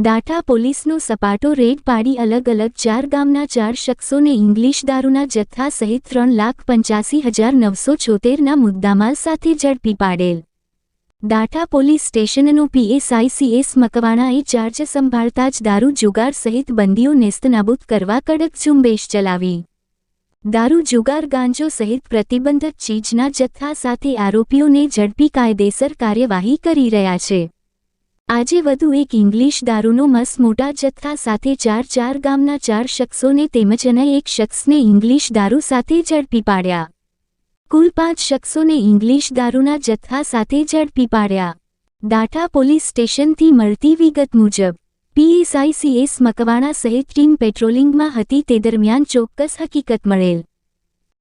ડાઠા પોલીસનો સપાટો રેડ પાડી અલગ અલગ ચાર ગામના ચાર શખ્સોને ઇંગ્લિશ દારૂના જથ્થા સહિત ત્રણ લાખ પંચ્યાસી હજાર નવસો છોતેરના મુદ્દામાલ સાથે ઝડપી પાડેલ. દાઠા પોલીસ સ્ટેશનનો પીએસઆઈસીએસ મકવાણાએ ચાર્જ સંભાળતા જ દારૂ જુગાર સહિત બંદીઓ નેસ્તનાબૂદ કરવા કડક ઝુંબેશ ચલાવી. દારૂ જુગાર ગાંજો સહિત પ્રતિબંધક ચીજના જથ્થા સાથે આરોપીઓને ઝડપી કાયદેસર કાર્યવાહી કરી રહ્યા છે. આજે વધુ એક ઇંગ્લિશ દારૂનો મસ મોટા જથ્થા સાથે ચાર ચાર ગામના ચાર શખ્સોને તેમજ અને એક શખ્સને ઇંગ્લિશ દારૂ સાથે ઝડપી પાડ્યા. કુલ પાંચ શખ્સોને ઇંગ્લિશ દારૂના જથ્થા સાથે ઝડપી પાડ્યા. દાઠા પોલીસ સ્ટેશનથી મળતી વિગત મુજબ, પીએસઆઈસીએસ મકવાણા સહિત ટીમ પેટ્રોલિંગમાં હતી તે દરમિયાન ચોક્કસ હકીકત મળેલ.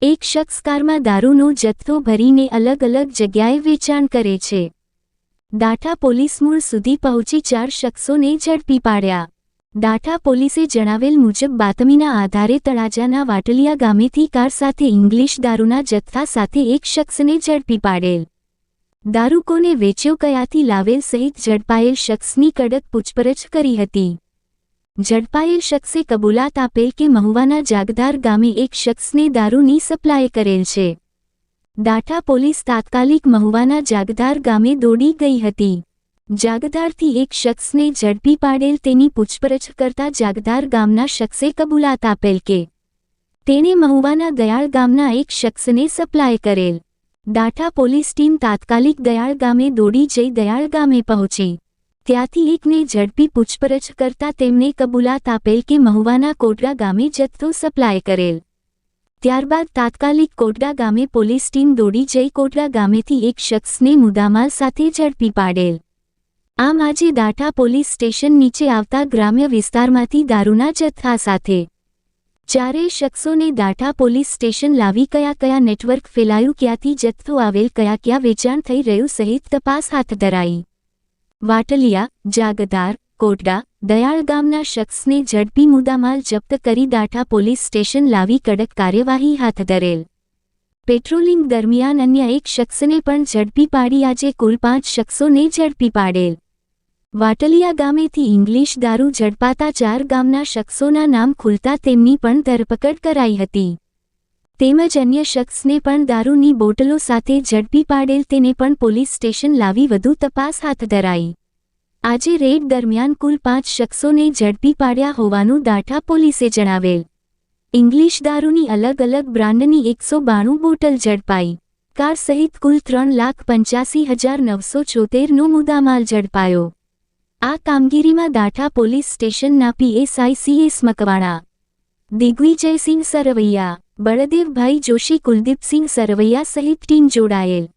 એક શખ્સ કારમાં દારૂનો જથ્થો ભરીને અલગ અલગ જગ્યાએ વેચાણ કરે છે. ડાઠા પોલીસ મૂળ સુધી પહોંચી ચાર શખ્સોને ઝડપી પાડ્યા. દાઠા પોલીસે જણાવેલ મુજબ બાતમીના આધારે તળાજાના વાટલિયા ગામેથી કાર સાથે ઇંગ્લિશ દારૂના જથ્થા સાથે એક શખ્સને ઝડપી પાડેલ. દારૂકોને વેચ્યો કયાથી લાવેલ સહિત ઝડપાયેલ શખ્સની કડક પૂછપરછ કરી હતી. ઝડપાયેલ શખ્સે કબૂલાત આપેલ કે મહુવાના જાગદાર ગામે એક શખ્સને દારૂની સપ્લાય કરેલ છે. ડાઠા પોલીસ તાત્કાલિક મહુવાના જાગદાર ગામે દોડી ગઈ હતી. જાગદારથી એક શખ્સને ઝડપી પાડેલ તેની પૂછપરછ કરતા જાગદાર ગામના શખ્સે કબૂલાત આપેલ કે તેણે મહુવાના દયાળ ગામના એક શખ્સને સપ્લાય કરેલ. દાઠા પોલીસ ટીમ તાત્કાલિક દયાળ ગામે દોડી જઈ દયાળ ગામે પહોંચી. ત્યાંથી એકને ઝડપી પૂછપરછ કરતા તેમને કબૂલાત આપેલ કે મહુવાના કોટડા ગામે જથ્થો સપ્લાય કરેલ. ત્યારબાદ તાત્કાલિક કોટડા ગામે પોલીસ ટીમ દોડી જઈ કોટડા ગામેથી એક શખ્સને મુદ્દામાલ સાથે ઝડપી પાડેલ. આમ આજે દાઠા પોલીસ સ્ટેશન નીચે આવતા ગ્રામ્ય વિસ્તારમાંથી દારૂના જથ્થા સાથે. ચારેય શખ્સોને દાઠા પોલીસ સ્ટેશન લાવી કયા કયા નેટવર્ક ફેલાયું, ક્યાંથી જથ્થો આવેલ, કયા ક્યાં વેચાણ થઈ રહ્યું સહિત તપાસ હાથ ધરાઈ. વાટલિયા જાગદાર કોટડા, દયાળ ગામના શખ્સને ઝડપી મુદ્દામાલ જપ્ત કરી દાઠા પોલીસ સ્ટેશન લાવી કડક કાર્યવાહી હાથ ધરેલ. પેટ્રોલિંગ દરમિયાન અન્ય એક શખ્સને પણ ઝડપી પાડી આજે કુલ પાંચ શખ્સોને ઝડપી પાડેલ. વાટલિયા ગામેથી ઇંગ્લિશ દારૂ ઝડપાતા ચાર ગામના શખ્સોના નામ ખુલતા તેમની પણ ધરપકડ કરાઈ હતી. તેમજ અન્ય શખ્સને પણ દારૂની બોટલો સાથે ઝડપી પાડેલ તેને પણ પોલીસ સ્ટેશન લાવી વધુ તપાસ હાથ ધરાઈ. આજે રેડ દરમિયાન કુલ પાંચ શખ્સોને ઝડપી પાડ્યા હોવાનું દાઠા પોલીસે જણાવેલ. ઇંગ્લિશ દારૂની અલગ અલગ બ્રાન્ડની એકસો બાણું બોટલ ઝડપાઈ. કાર સહિત કુલ ત્રણ લાખ પંચ્યાસી હજાર નવસો છોતેરનો મુદ્દામાલ ઝડપાયો. આ કામગીરીમાં દાઠા પોલીસ સ્ટેશનના પીએસઆઈસીએસ મકવાણા દિગ્વિજયસિંહ સરવૈયા, બળદેવભાઈ જોશી, કુલદીપસિંહ સરવૈયા સહિત ટીમ જોડાયેલ.